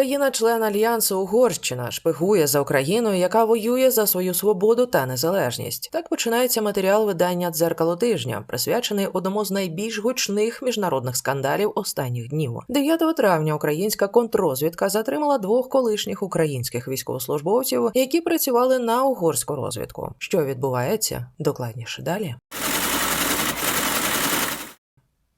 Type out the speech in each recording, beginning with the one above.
Країна-член альянсу Угорщина шпигує за Україною, яка воює за свою свободу та незалежність. Так починається матеріал видання дзеркало тижня, присвячений одному з найбільш гучних міжнародних скандалів останніх днів. 9 травня українська контррозвідка затримала двох колишніх українських військовослужбовців, які працювали на угорську розвідку. Що відбувається? Докладніше далі.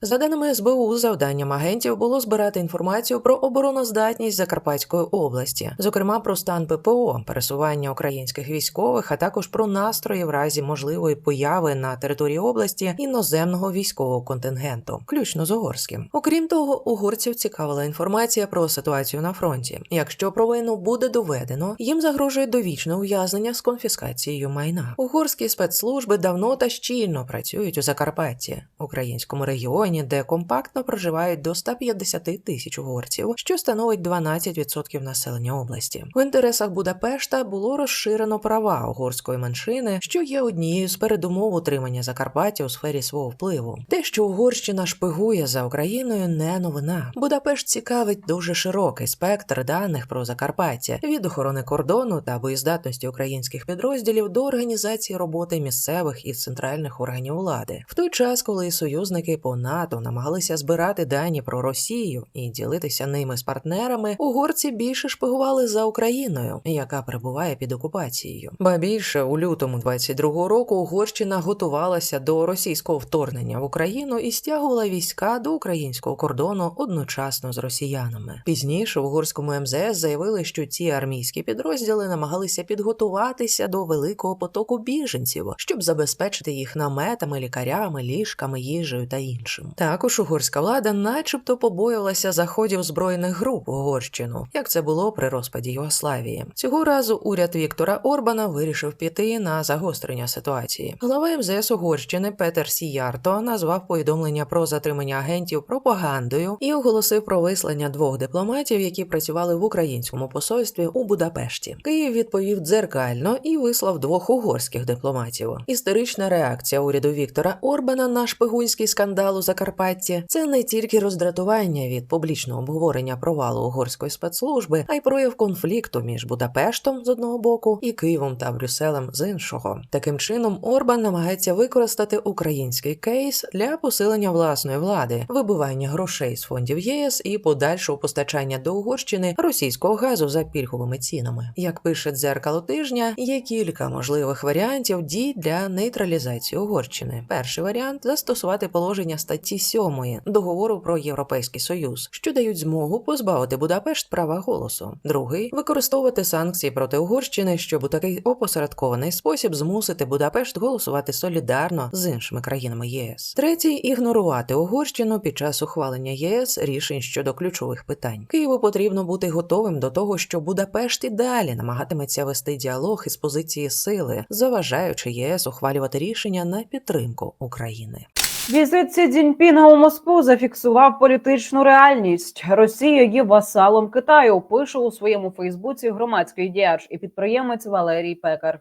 За даними СБУ, завданням агентів було збирати інформацію про обороноздатність Закарпатської області, зокрема про стан ППО, пересування українських військових, а також про настрої в разі можливої появи на території області іноземного військового контингенту, включно з угорським. Окрім того, угорців цікавила інформація про ситуацію на фронті. Якщо провину буде доведено, їм загрожує довічне ув'язнення з конфіскацією майна. Угорські спецслужби давно та щільно працюють у Закарпатті, українському регіоні де компактно проживають до 150 тисяч угорців, що становить 12% населення області. В інтересах Будапешта було розширено права угорської меншини, що є однією з передумов утримання Закарпаття у сфері свого впливу. Те, що Угорщина шпигує за Україною, не новина. Будапешт цікавить дуже широкий спектр даних про Закарпаття від охорони кордону та боєздатності українських підрозділів до організації роботи місцевих і центральних органів влади, в той час, коли союзники по НАТО НАТО намагалися збирати дані про Росію і ділитися ними з партнерами, угорці більше шпигували за Україною, яка перебуває під окупацією. Ба більше у лютому 22-го року Угорщина готувалася до російського вторгнення в Україну і стягувала війська до українського кордону одночасно з росіянами. Пізніше в угорському МЗС заявили, що ці армійські підрозділи намагалися підготуватися до великого потоку біженців, щоб забезпечити їх наметами, лікарями, ліжками, їжею та іншим. Також угорська влада, начебто, побоювалася заходів збройних груп в Угорщину, як це було при розпаді Югославії. Цього разу уряд Віктора Орбана вирішив піти на загострення ситуації. Глава МЗС Угорщини Петер Сіярто назвав повідомлення про затримання агентів пропагандою і оголосив про вислання двох дипломатів, які працювали в українському посольстві у Будапешті. Київ відповів дзеркально і вислав двох угорських дипломатів. Історична реакція уряду Віктора Орбана на шпигунський скандал у Закарпатті це не тільки роздратування від публічного обговорення провалу угорської спецслужби, а й прояв конфлікту між Будапештом з одного боку і Києвом та Брюсселем з іншого. Таким чином Орбан намагається використати український кейс для посилення власної влади, вибивання грошей з фондів ЄС і подальшого постачання до Угорщини російського газу за пільговими цінами. Як пише дзеркало тижня, є кілька можливих варіантів дій для нейтралізації Угорщини. Перший варіант застосувати положення статті 7 договору про європейський союз, що дають змогу позбавити Будапешт права голосу. Другий використовувати санкції проти Угорщини, щоб у такий опосередкований спосіб змусити Будапешт голосувати солідарно з іншими країнами ЄС. Третій ігнорувати Угорщину під час ухвалення ЄС рішень щодо ключових питань. Києву потрібно бути готовим до того, що Будапешт і далі намагатиметься вести діалог із позиції сили, заважаючи ЄС ухвалювати рішення на підтримку України. Візит Сі Цзіньпіна у Москву зафіксував політичну реальність. Росія є васалом Китаю. Пише у своєму Фейсбуці громадський діяч і підприємець Валерій Пекар,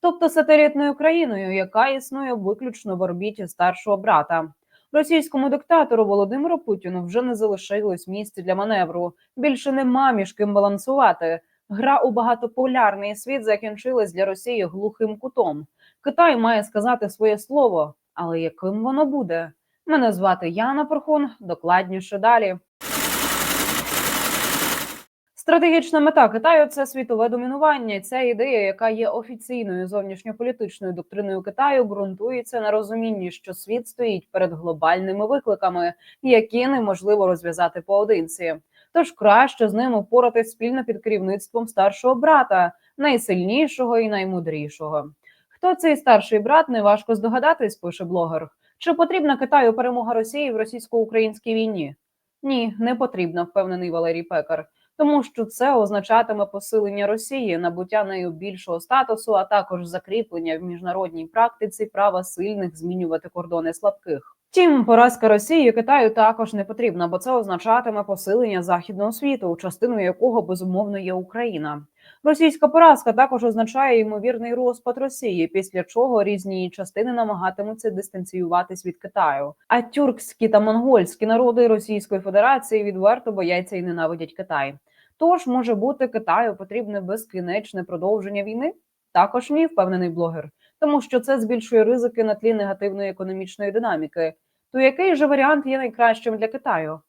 тобто сателітною країною, яка існує виключно в орбіті старшого брата. Російському диктатору Володимиру Путіну вже не залишилось місця для маневру. Більше нема між ким балансувати. Гра у багатополярний світ закінчилась для Росії глухим кутом. Китай має сказати своє слово. Але яким воно буде? Мене звати Яна Порхун. Докладніше далі. Стратегічна мета Китаю це світове домінування. Ця ідея, яка є офіційною зовнішньополітичною доктриною Китаю, ґрунтується на розумінні, що світ стоїть перед глобальними викликами, які неможливо розв'язати поодинці. Тож краще з ним упоратись спільно під керівництвом старшого брата, найсильнішого і наймудрішого. Хто цей старший брат, неважко здогадатись, пише блогер. Чи потрібна Китаю перемога Росії в російсько-українській війні? Ні, не потрібна, впевнений Валерій Пекар, тому що це означатиме посилення Росії, набуття нею більшого статусу, а також закріплення в міжнародній практиці права сильних змінювати кордони слабких. Втім, поразка Росії Китаю також не потрібна, бо це означатиме посилення західного світу, частиною якого безумовно є Україна. Російська поразка також означає ймовірний розпад Росії, після чого різні частини намагатимуться дистанціюватись від Китаю. А тюркські та монгольські народи Російської Федерації відверто бояться і ненавидять Китай. Тож може бути Китаю потрібне безкінечне продовження війни? Також ні, впевнений блогер, тому що це збільшує ризики на тлі негативної економічної динаміки. То який же варіант є найкращим для Китаю?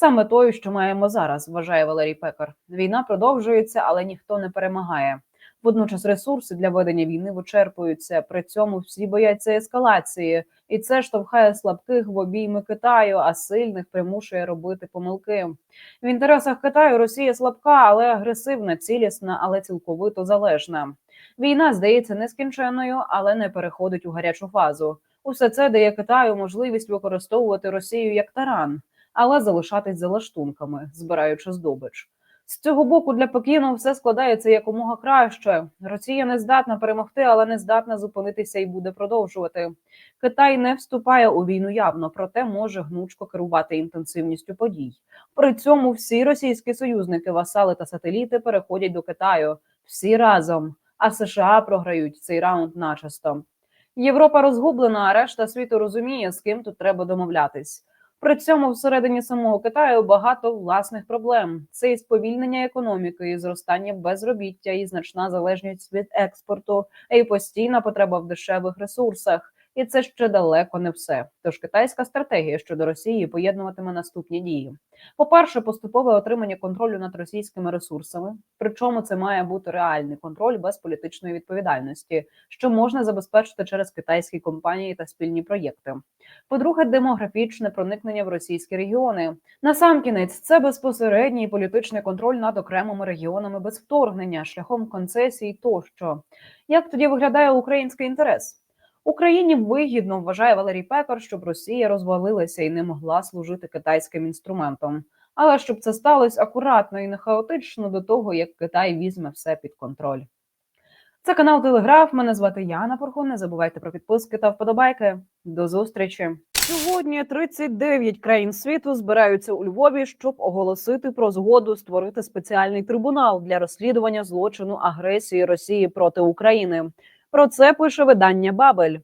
Саме той, що маємо зараз, вважає Валерій Пекар. Війна продовжується, але ніхто не перемагає. Водночас ресурси для ведення війни вичерпуються. При цьому всі бояться ескалації, і це штовхає слабких в обійми Китаю, а сильних примушує робити помилки. В інтересах Китаю Росія слабка, але агресивна, цілісна, але цілковито залежна. Війна здається нескінченною, але не переходить у гарячу фазу. Усе це дає Китаю можливість використовувати Росію як таран, але залишатись за лаштунками, збираючи здобич. З цього боку для Пекіну все складається якомога краще. Росія не здатна перемогти, але не здатна зупинитися і буде продовжувати. Китай не вступає у війну явно, проте може гнучко керувати інтенсивністю подій. При цьому всі російські союзники, васали та сателіти переходять до Китаю всі разом. А США програють цей раунд начисто. Європа розгублена, а решта світу розуміє, з ким тут треба домовлятись. При цьому всередині самого Китаю багато власних проблем: це і сповільнення економіки, і зростання безробіття, і значна залежність від експорту, і постійна потреба в дешевих ресурсах. І це ще далеко не все. Тож китайська стратегія щодо Росії поєднуватиме наступні дії: по-перше, поступове отримання контролю над російськими ресурсами. Причому це має бути реальний контроль без політичної відповідальності, що можна забезпечити через китайські компанії та спільні проєкти. По-друге, демографічне проникнення в російські регіони. Насамкінець це безпосередній політичний контроль над окремими регіонами без вторгнення, шляхом концесій тощо. Як тоді виглядає український інтерес? Україні вигідно вважає Валерій Пекар, щоб Росія розвалилася і не могла служити китайським інструментом. Але щоб це сталося акуратно і не хаотично до того, як Китай візьме все під контроль. Це канал Телеграф. Мене звати Яна Порхун. Не забувайте про підписки та вподобайки. До зустрічі. Сьогодні 39 країн світу збираються у Львові, щоб оголосити про згоду створити спеціальний трибунал для розслідування злочину агресії Росії проти України. Про це пише видання Бабель.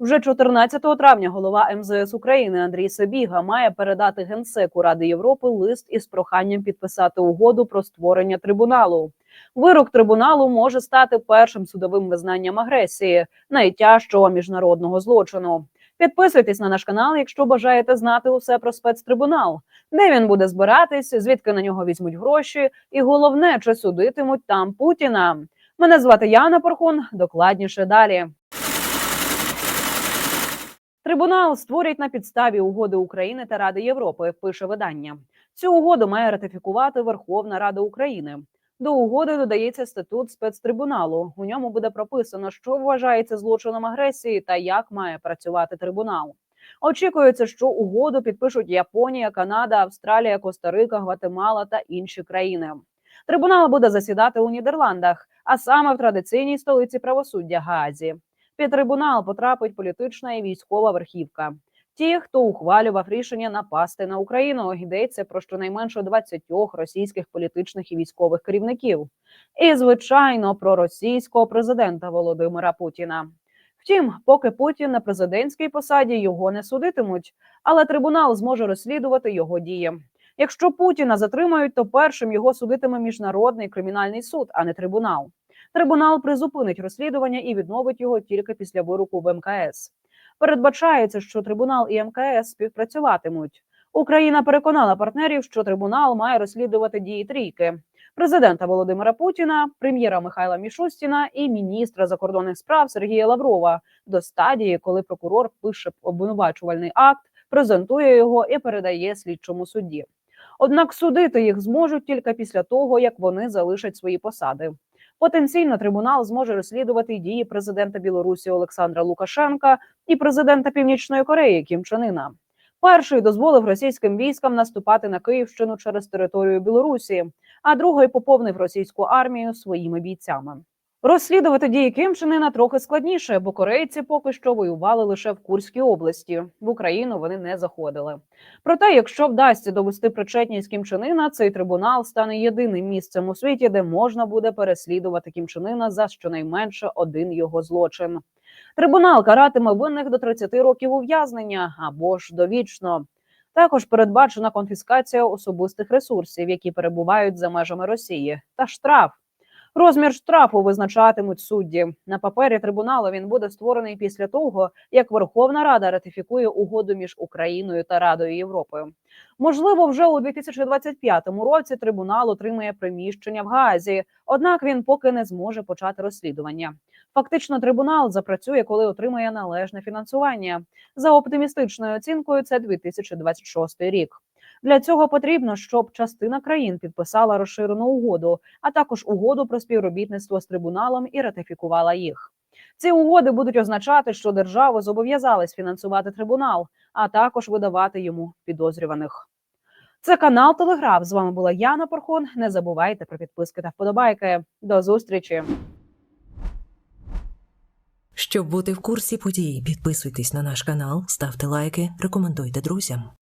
Вже 14 травня голова МЗС України Андрій Сабіга має передати генсеку Ради Європи лист із проханням підписати угоду про створення трибуналу. Вирок трибуналу може стати першим судовим визнанням агресії, найтяжчого міжнародного злочину. Підписуйтесь на наш канал, якщо бажаєте знати усе про спецтрибунал, де він буде збиратись, звідки на нього візьмуть гроші, і головне, чи судитимуть там Путіна. Мене звати Яна Порхун. Докладніше далі. Трибунал створять на підставі угоди України та Ради Європи. Пише видання. Цю угоду має ратифікувати Верховна Рада України. До угоди додається статут спецтрибуналу. У ньому буде прописано, що вважається злочином агресії та як має працювати трибунал. Очікується, що угоду підпишуть Японія, Канада, Австралія, Коста-Рика, Гватемала та інші країни. Трибунал буде засідати у Нідерландах, а саме в традиційній столиці правосуддя Гаазі. Під трибунал потрапить політична і військова верхівка. Ті, хто ухвалював рішення напасти на Україну, йдеться про щонайменше 20 російських політичних і військових керівників, і звичайно про російського президента Володимира Путіна. Втім, поки Путін на президентській посаді його не судитимуть, але трибунал зможе розслідувати його дії. Якщо Путіна затримають, то першим його судитиме міжнародний кримінальний суд, а не трибунал. Трибунал призупинить розслідування і відновить його тільки після вироку в МКС. Передбачається, що трибунал і МКС співпрацюватимуть. Україна переконала партнерів, що трибунал має розслідувати дії трійки президента Володимира Путіна, прем'єра Михайла Мішустіна і міністра закордонних справ Сергія Лаврова до стадії, коли прокурор пише обвинувачувальний акт, презентує його і передає слідчому судді. Однак судити їх зможуть тільки після того, як вони залишать свої посади. Потенційно трибунал зможе розслідувати дії президента Білорусі Олександра Лукашенка і президента Північної Кореї Кім Чен Іна. Перший дозволив російським військам наступати на Київщину через територію Білорусі, а другий поповнив російську армію своїми бійцями. Розслідувати дії Іна трохи складніше, бо корейці поки що воювали лише в Курській області. В Україну вони не заходили. Проте, якщо вдасться довести причетність Кім Чен Іна, цей трибунал стане єдиним місцем у світі, де можна буде переслідувати Кім Чен Іна за щонайменше один його злочин. Трибунал каратиме винних до 30 років ув'язнення або ж довічно. Також передбачена конфіскація особистих ресурсів, які перебувають за межами Росії, та штраф. Розмір штрафу визначатимуть судді. На папері трибуналу він буде створений після того, як Верховна Рада ратифікує угоду між Україною та Радою Європи. Можливо, вже у 2025 році трибунал отримає приміщення в Гаазі, однак він поки не зможе почати розслідування. Фактично, трибунал запрацює, коли отримає належне фінансування. За оптимістичною оцінкою, це 2026 рік. Для цього потрібно, щоб частина країн підписала розширену угоду, а також угоду про співробітництво з трибуналом і ратифікувала їх. Ці угоди будуть означати, що держави зобов'язались фінансувати трибунал, а також видавати йому підозрюваних. Це канал Телеграф. З вами була Яна Порхон. Не забувайте про підписки та вподобайки. До зустрічі. Щоб бути в курсі подій, підписуйтесь на наш канал, ставте лайки, рекомендуйте друзям.